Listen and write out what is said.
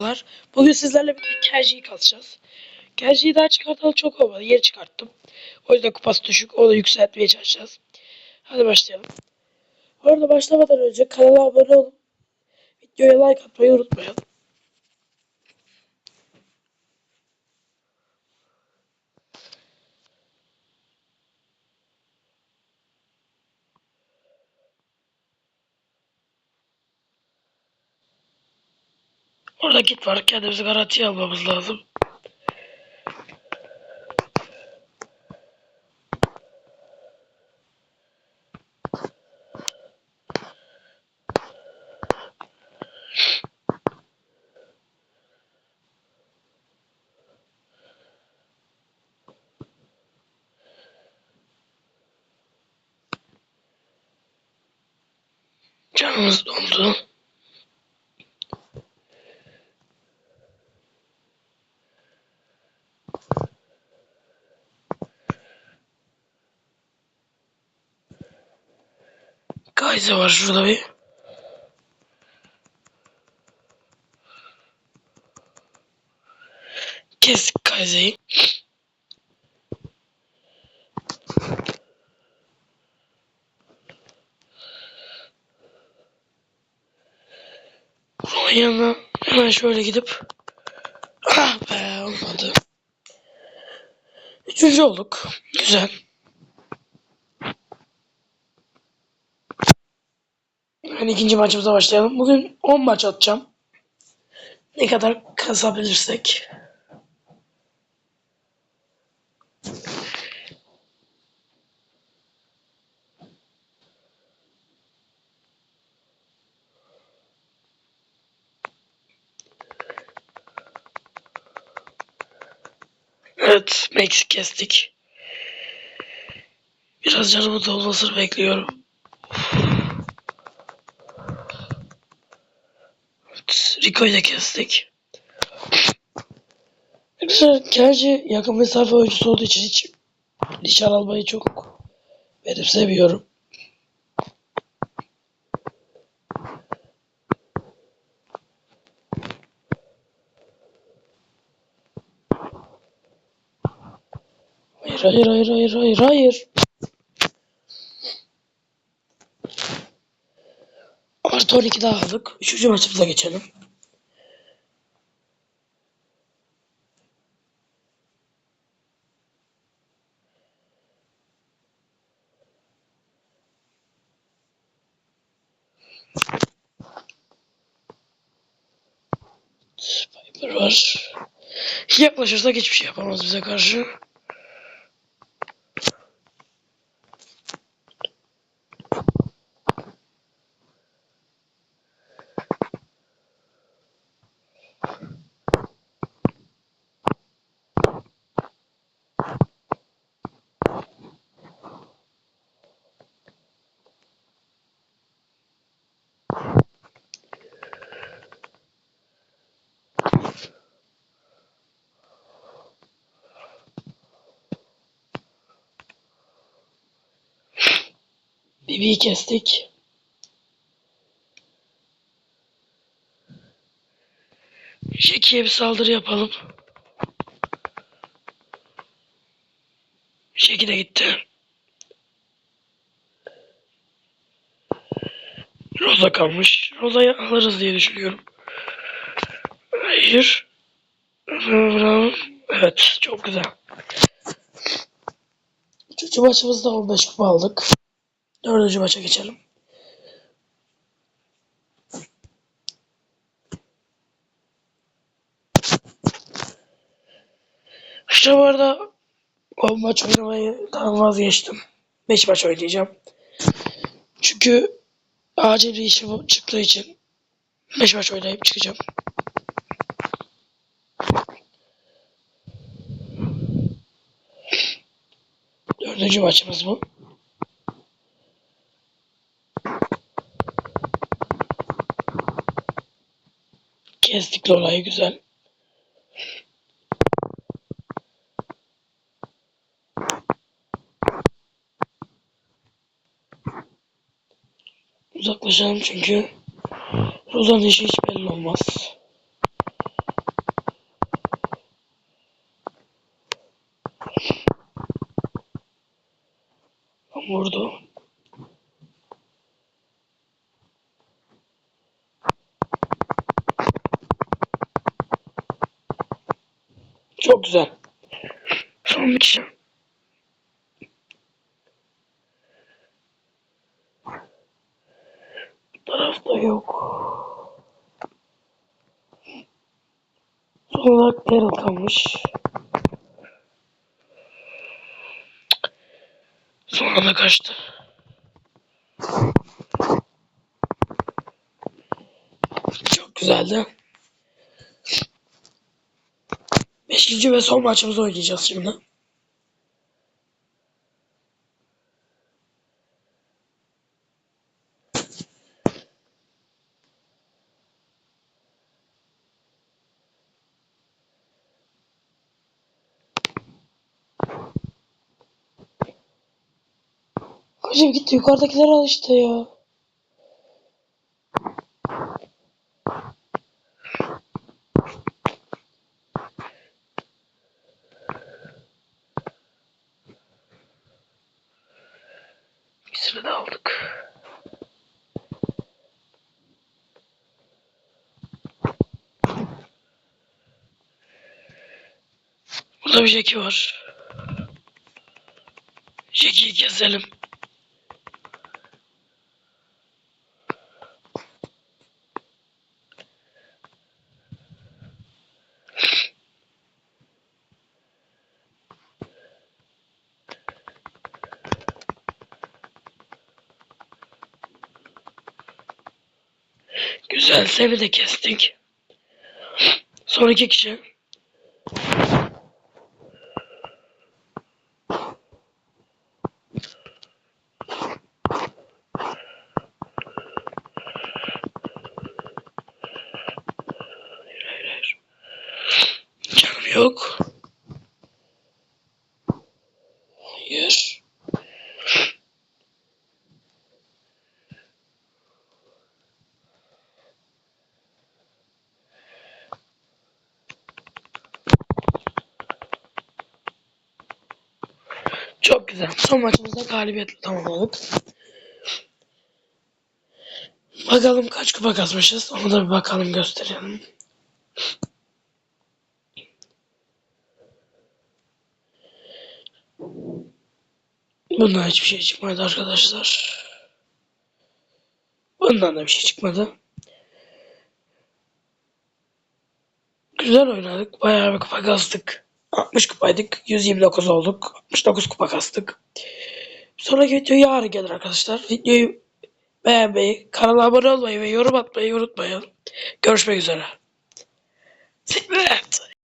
Merhabalar. Bugün sizlerle birlikte Kerji'yi kasacağız. Kerji'yi daha çıkartalı çok olmadı. Yeri çıkarttım. O yüzden kupası düşük. Onu yükseltmeye çalışacağız. Hadi başlayalım. Bu arada başlamadan önce kanala abone olun. Videoya like atmayı unutmayın. Orada git var. Kendimizi garantiye almamız lazım. Canımız doldu. Gayze var şurada bir. Kestik Gayze'yi. Bunun yanına hemen şöyle gidip ah be olmadı. Üçüncü olduk. Güzel. Yani ikinci maçımıza başlayalım. Bugün 10 maç atacağım. Ne kadar kazabilirsek. Evet, Max kestik. Biraz canımın dolmasını bekliyorum. Evet, Rico'yu da kestik. Arkadaşlar gerçi yakın mesafe oyuncusu olduğu için hiç nişan almayı çok benimsemiyorum. Hayır hayır hayır hayır hayır hayır. Artı 12 daha aldık. Üçüncü maçımıza geçelim. Viper var. Yaklaşırsak hiçbir şey yapamaz bize karşı. Bibi'yi kestik. Jackie'ye bir saldırı yapalım. Jackie de gitti. Rosa kalmış. Rosa'yı alırız diye düşünüyorum. Hayır. Evet, çok güzel. Üçüncü maçımızda 15 kupa aldık. Dördüncü maça geçelim. İşte bu arada 10 maç oynamayı daha vazgeçtim. 5 maç oynayacağım. Çünkü acil bir işim çıktığı için 5 maç oynayıp çıkacağım. Dördüncü maçımız bu. Kestik Lola'yı güzel. Uzaklaşalım çünkü Rozan işi hiç belli olmaz. Vurdu. Çok güzel. Son bir kişi. Bu tarafta yok. Son olarak Daryl kalmış. Sonra da kaçtı. Çok güzeldi. Beşinci ve son maçımızı oynayacağız şimdi. Hocam gitti yukarıdakiler al işte ya. İkisini de aldık. Burada bir Jackie var. Jackie'yi keselim. Güzel seni de kestik. Son iki kişi. Yok. Hayır. Çok güzel. Son maçımızda galibiyetle tamamladık. Bakalım kaç kupa kazmışız. Onu da bir bakalım gösterelim. Bundan hiçbir şey çıkmadı arkadaşlar. Bundan da bir şey çıkmadı. Güzel oynadık. Bayağı bir kupa kastık. 60 kupaydık. 129 olduk. 69 kupa kastık. Sonraki video yarın gelir arkadaşlar. Videoyu beğenmeyi, kanala abone olmayı ve yorum atmayı unutmayın. Görüşmek üzere.